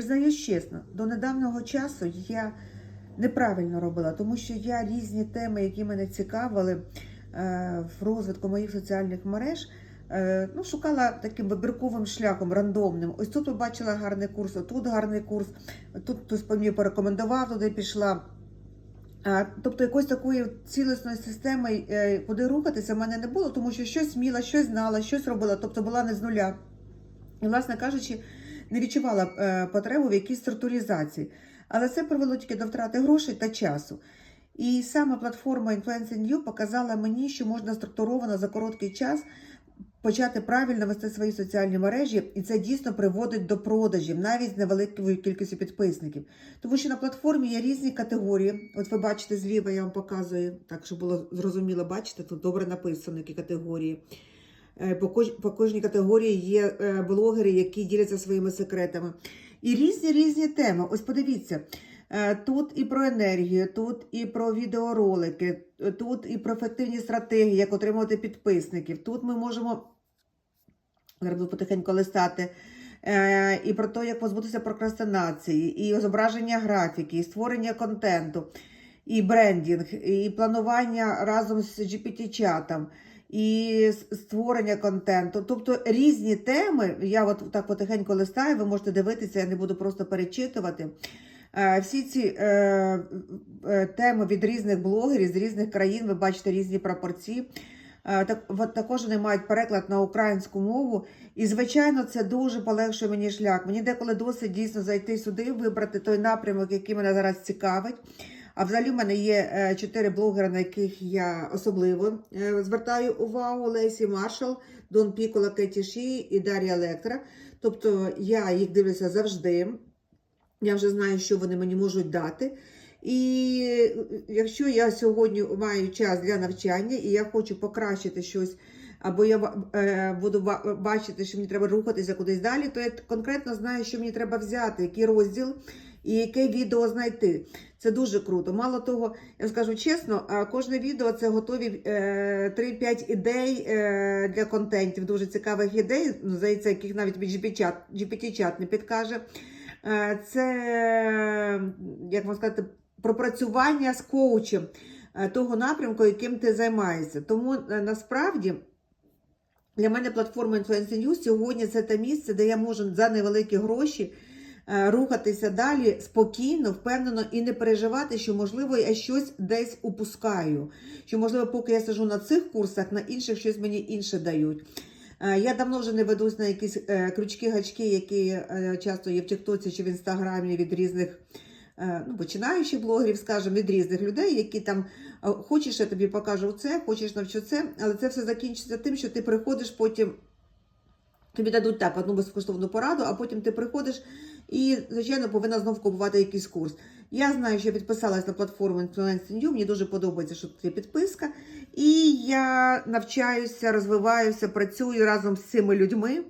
Признаюсь чесно, до недавнього часу я неправильно робила, тому що я різні теми, які мене цікавили е, в розвитку моїх соціальних мереж, е, ну, шукала таким вибірковим шляхом, рандомним. Ось тут побачила гарний курс, тут гарний курс, тут хтось мені порекомендував, туди пішла. Тобто якоїсь такої цілісної системи, е, куди рухатися, в мене не було, тому що щось вміла, щось знала, щось робила, тобто була не з нуля. І, власне кажучи, не відчувала е, потребу в якійсь структуризації. Але це привело тільки до втрати грошей та часу. І саме платформа Influencing You показала мені, що можна структуровано за короткий час почати правильно вести свої соціальні мережі, і це дійсно приводить до продажів, навіть з невеликою кількістю підписників. Тому що на платформі є різні категорії. От ви бачите зліва, я вам показую, так щоб було зрозуміло, бачите, тут добре написано, які категорії. Е, По, кож- по кожній категорії є е, блогери, які діляться своїми секретами. І різні різні теми. Ось подивіться. е, Тут і про енергію, тут і про відеоролики, тут і про ефективні стратегії, як отримувати підписників. Тут ми можемо зараз потихеньку листати. І про те, як позбутися прокрастинації, і зображення графіки, і створення контенту, і брендінг, і планування разом з GPT-чатом, і створення контенту. Тобто різні теми. Я от так потихеньку листаю, ви можете дивитися, я не буду просто перечитувати. Е, Всі ці е, е, теми від різних блогерів з різних країн, ви бачите різні пропорції. Е, Так, от також вони мають переклад на українську мову. І, звичайно, це дуже полегшує мені шлях. Мені деколи досить дійсно зайти сюди, вибрати той напрямок, який мене зараз цікавить. А взагалі в мене є е, чотири блогери, на яких я особливо е, звертаю увагу: Лесі Маршал, Дон Пікола, Кеті Ші і Дар'я Лектра. Тобто я їх дивлюся завжди. Я вже знаю, що вони мені можуть дати. І якщо я сьогодні маю час для навчання і я хочу покращити щось, або я е, буду бачити, що мені треба рухатися кудись далі, то я конкретно знаю, що мені треба взяти, який розділ і яке відео знайти. Це дуже круто. Мало того, я скажу чесно, кожне відео це готові е, 3-5 ідей е, для контентів, дуже цікавих ідей, ну, здається, яких навіть GPT-чат, не підкаже. Е, Це, як можна сказати, пропрацювання з коучем е, того напрямку, яким ти займаєшся. Тому е, насправді для мене платформа Influencing News сьогодні це те місце, де я можу за невеликі гроші е, рухатися далі спокійно, впевнено і не переживати, що можливо я щось десь упускаю. Що можливо, поки я сижу на цих курсах, на інших щось мені інше дають. Е, Я давно вже не ведусь на якісь е, крючки-гачки, які е, часто є в Тіктоці чи в Інстаграмі від різних е, ну, починаючих блогерів, скажімо, від різних людей, які там е, хочеш, я тобі покажу це, хочеш навчу це, але це все закінчиться тим, що ти приходиш потім. Тобі дадуть так одну безкоштовну пораду, а потім ти приходиш і, звичайно, повинна знов купувати якийсь курс. Я знаю, що я підписалась на платформу Influencing You, мені дуже подобається, що є підписка. І я навчаюся, розвиваюся, працюю разом з цими людьми.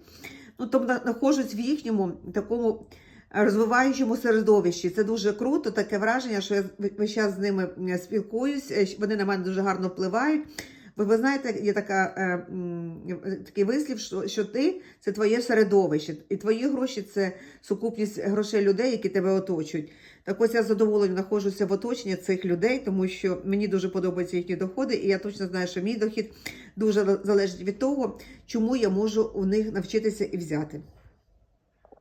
Ну, тобто знаходжусь в їхньому такому розвиваючому середовищі. Це дуже круто, таке враження, що я весь час з ними спілкуюсь, е, вони на мене дуже гарно впливають. Ви, ви знаєте, є така, е, е, такий вислів, що, що ти це твоє середовище, і твої гроші це сукупність грошей людей, які тебе оточують. Так ось я з задоволенням знаходжуся в оточенні цих людей, тому що мені дуже подобаються їхні доходи, і я точно знаю, що мій дохід дуже залежить від того, чому я можу у них навчитися і взяти.